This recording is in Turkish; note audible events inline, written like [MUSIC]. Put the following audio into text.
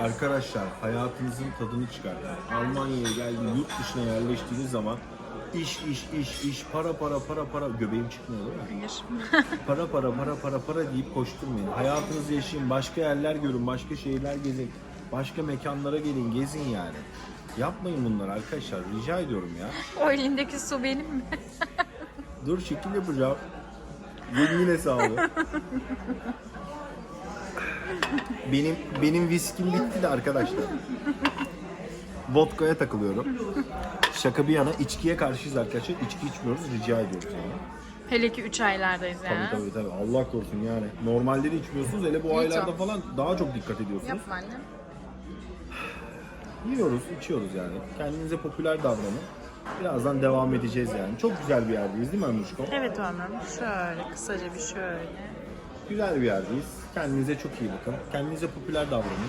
Arkadaşlar hayatınızın tadını çıkartın. Almanya'ya geldi, yurt dışına yerleştiğiniz zaman iş iş iş iş para para para para göbeğim çıkmıyor değil mi? Hayır. [LAUGHS] Para para para para para deyip koşturmayın. Hayatınızı yaşayın, başka yerler görün, başka şehirler gezin, başka mekanlara gelin, gezin yani. Yapmayın bunları arkadaşlar. Rica ediyorum ya. [LAUGHS] o elindeki su benim mi? Dur şekil yapacağım. Yemin hesabı. Benim benim viskim bitti de arkadaşlar. Vodka'ya takılıyorum. Şaka bir yana içkiye karşıyız arkadaşlar. İçki içmiyoruz. Rica ediyoruz yani. Hele ki 3 aylardayız Tabii yani. tabii tabii. Allah korusun yani. Normalde de içmiyorsunuz. Hele bu aylarda yok. falan daha çok dikkat ediyorsunuz. Yapma annem. Yiyoruz, içiyoruz yani. Kendinize popüler davranın. Birazdan devam edeceğiz yani. Çok güzel bir yerdeyiz değil mi Ömrüşko? Evet ömrüm. Şöyle kısaca bir şöyle. Güzel bir yerdeyiz. Kendinize çok iyi bakın. Kendinize popüler davranın.